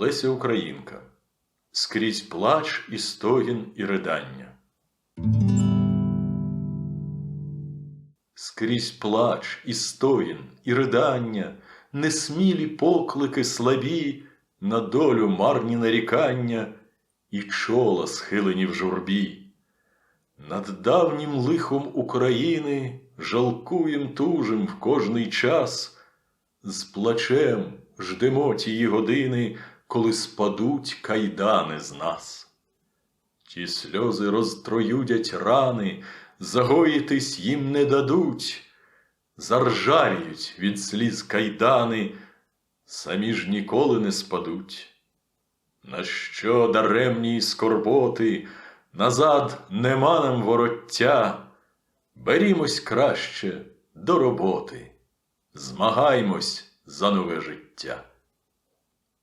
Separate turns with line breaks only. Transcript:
Леся Українка. Скрізь плач і стогін і ридання. Скрізь плач і стогін і ридання, несмілі поклики слабі, на долю марні нарікання і чола схилені в журбі. Над давнім лихом України жалкуєм тужим в кожний час, з плачем ждемо тії години, коли спадуть кайдани з нас. Ті сльози розтроюдять рани, загоїтись їм не дадуть, заржавіють від сліз кайдани, самі ж ніколи не спадуть. На що даремні скорботи, назад нема нам вороття, берімось краще до роботи, змагаймось за нове життя.